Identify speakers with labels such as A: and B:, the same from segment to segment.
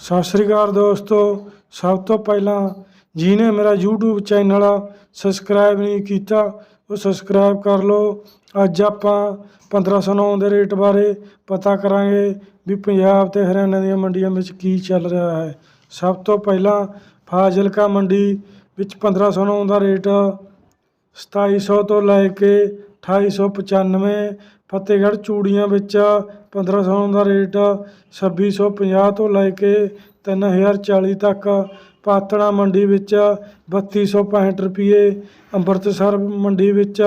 A: ਸਤਿ ਸ੍ਰੀ ਅਕਾਲ ਦੋਸਤੋ। ਸਭ ਤੋਂ ਪਹਿਲਾਂ ਜਿਹਨੇ ਮੇਰਾ YouTube ਚੈਨਲ ਸਬਸਕ੍ਰਾਈਬ ਨਹੀਂ ਕੀਤਾ, ਉਹ ਸਬਸਕ੍ਰਾਈਬ ਕਰ ਲਓ। ਅੱਜ ਆਪਾਂ 1509 ਦੇ ਰੇਟ ਬਾਰੇ ਪਤਾ ਕਰਾਂਗੇ ਵੀ ਪੰਜਾਬ ਤੇ ਹਰਿਆਣਾ ਦੀਆਂ ਮੰਡੀਆਂ ਵਿੱਚ ਕੀ ਚੱਲ ਰਿਹਾ ਹੈ। ਸਭ ਤੋਂ ਪਹਿਲਾਂ ਫਾਜ਼ਿਲਕਾ ਮੰਡੀ ਵਿੱਚ 1509 ਦਾ ਰੇਟ 2700 ਤੋਂ ਲੈ ਕੇ 2895 ਫਤਿਹਗੜ੍ਹ ਚੂੜੀਆਂ ਵਿੱਚ 1500 ਦਾ ਰੇਟ 2650 ਤੋਂ ਲੈ ਕੇ 3040 ਤੱਕ, ਪਾਤੜਾ ਮੰਡੀ ਵਿੱਚ ਬੱਤੀ ਸੌ ਪੈਂਹਠ ਰੁਪਈਏ ਅੰਮ੍ਰਿਤਸਰ ਮੰਡੀ ਵਿੱਚ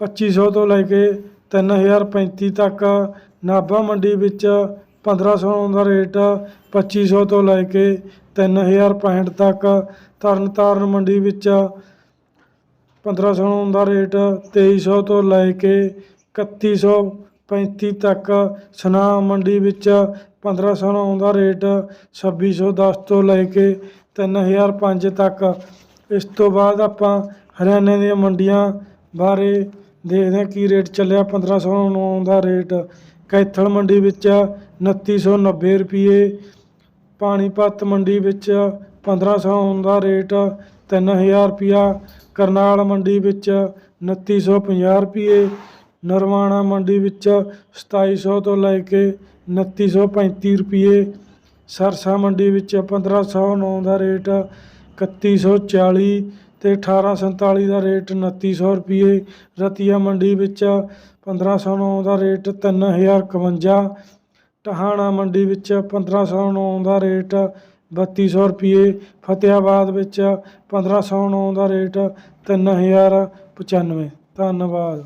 A: ਪੱਚੀ ਸੌ ਤੋਂ ਲੈ ਕੇ 3035 ਤੱਕ, ਨਾਭਾ ਮੰਡੀ ਵਿੱਚ 1500 ਦਾ ਰੇਟ ਪੱਚੀ ਸੌ ਤੋਂ ਲੈ ਕੇ 3065 ਤੱਕ, ਤਰਨਤਾਰਨ ਮੰਡੀ ਵਿੱਚ 1500 ਦਾ ਰੇਟ 2300 ਤੋਂ ਲੈ ਕੇ 3135 ਤੱਕ ਸੁਨਾਮ ਮੰਡੀ ਵਿੱਚ 1500 ਦਾ ਰੇਟ 2610 ਤੋਂ ਲੈ ਕੇ 3005 ਤੱਕ। ਇਸ ਤੋਂ ਬਾਅਦ ਆਪਾਂ ਹਰਿਆਣੇ ਦੀਆਂ ਮੰਡੀਆਂ ਬਾਰੇ ਦੇਖਦੇ ਹਾਂ ਕੀ ਰੇਟ ਚੱਲਿਆ। 1509 ਦਾ ਰੇਟ, ਕੈਥਲ ਮੰਡੀ ਵਿੱਚ 2990 ਰੁਪਏ, ਪਾਣੀਪਤ ਮੰਡੀ ਵਿੱਚ 1500 ਦਾ ਰੇਟ 3000 ਰੁਪਿਆ ਕਰਨਾਲ ਮੰਡੀ ਵਿੱਚ 2950 ਰੁਪਏ, ਨਰਵਾਣਾ ਮੰਡੀ ਵਿੱਚ 2700 ਤੋਂ ਲੈ ਕੇ 2935 ਰੁਪਏ, ਸਰਸਾ ਮੰਡੀ ਵਿੱਚ 1509 ਦਾ ਰੇਟ 3140 ਤੇ 1847 ਦਾ ਰੇਟ 2900 ਰੁਪਏ, ਰਤੀਆ ਮੰਡੀ ਵਿੱਚ 1509 ਦਾ ਰੇਟ 3051 ਟਹਾਣਾ ਮੰਡੀ ਵਿੱਚ 1509 ਦਾ ਰੇਟ 3200 ਰੁਪਏ ਫਤਿਆਬਾਦ ਵਿੱਚ 1509 ਦਾ ਰੇਟ 3095 ਧੰਨਵਾਦ।